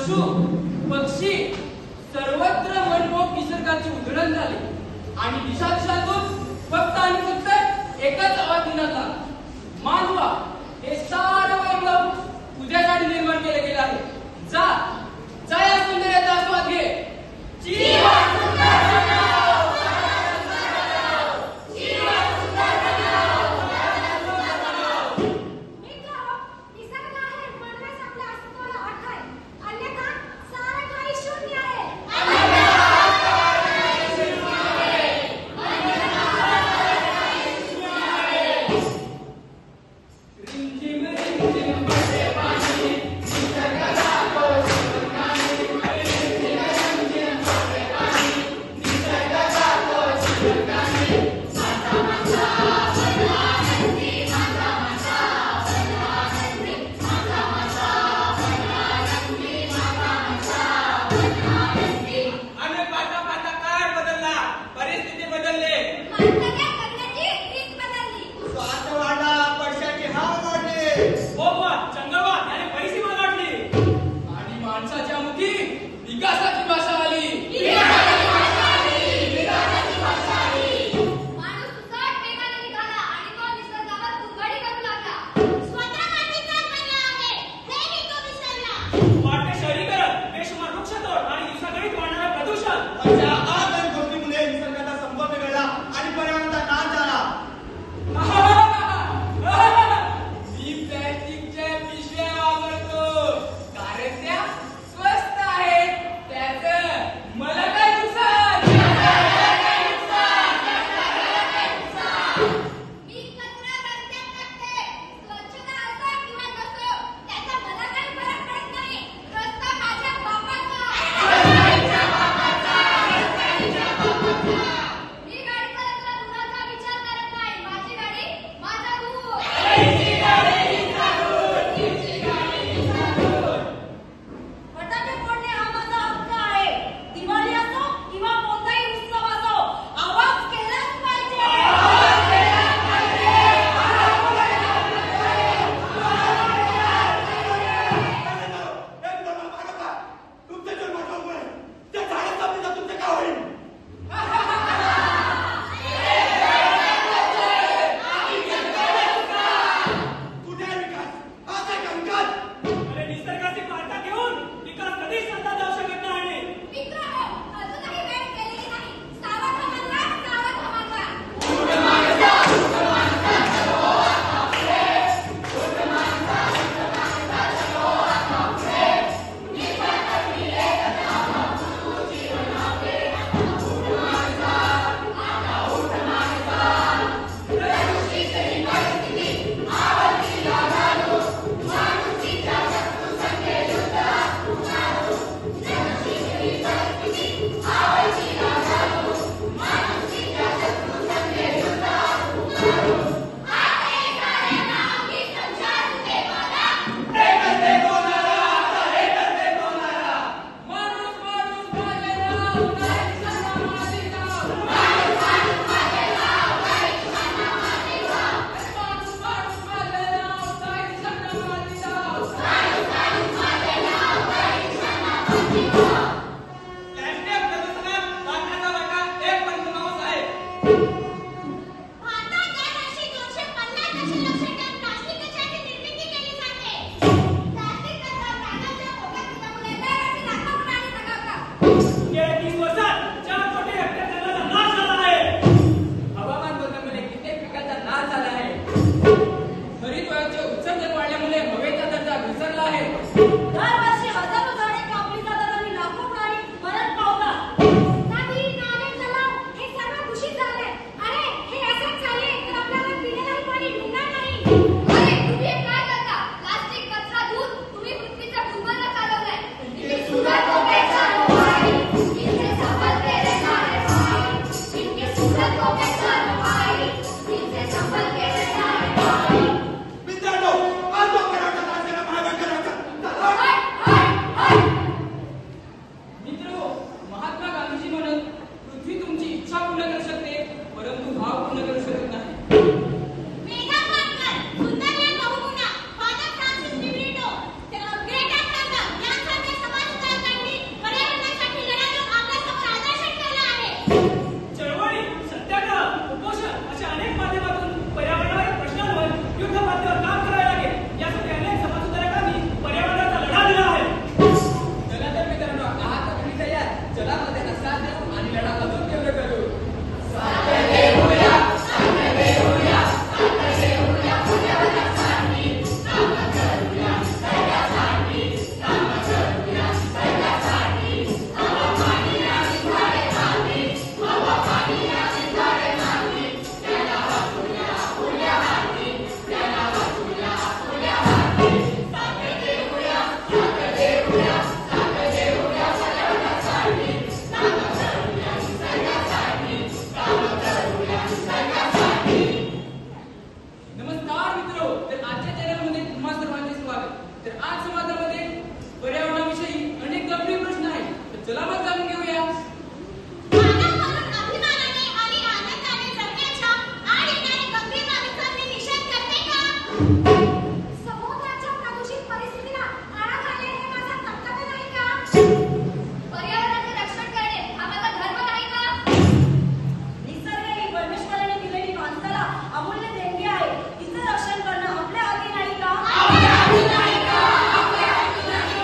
पशु पक्षी सर्वत्र मनमोहक निसर्गाची उधळण झाली. आणि दिशाक्षातून फक्त आणि फक्त एकच आवाज दिला मानवा हे सारं वैभव उद्यासाठी निर्माण केले गेले आहे. जा जा या सुंदर्याचा आस्वाद घे. Yeah.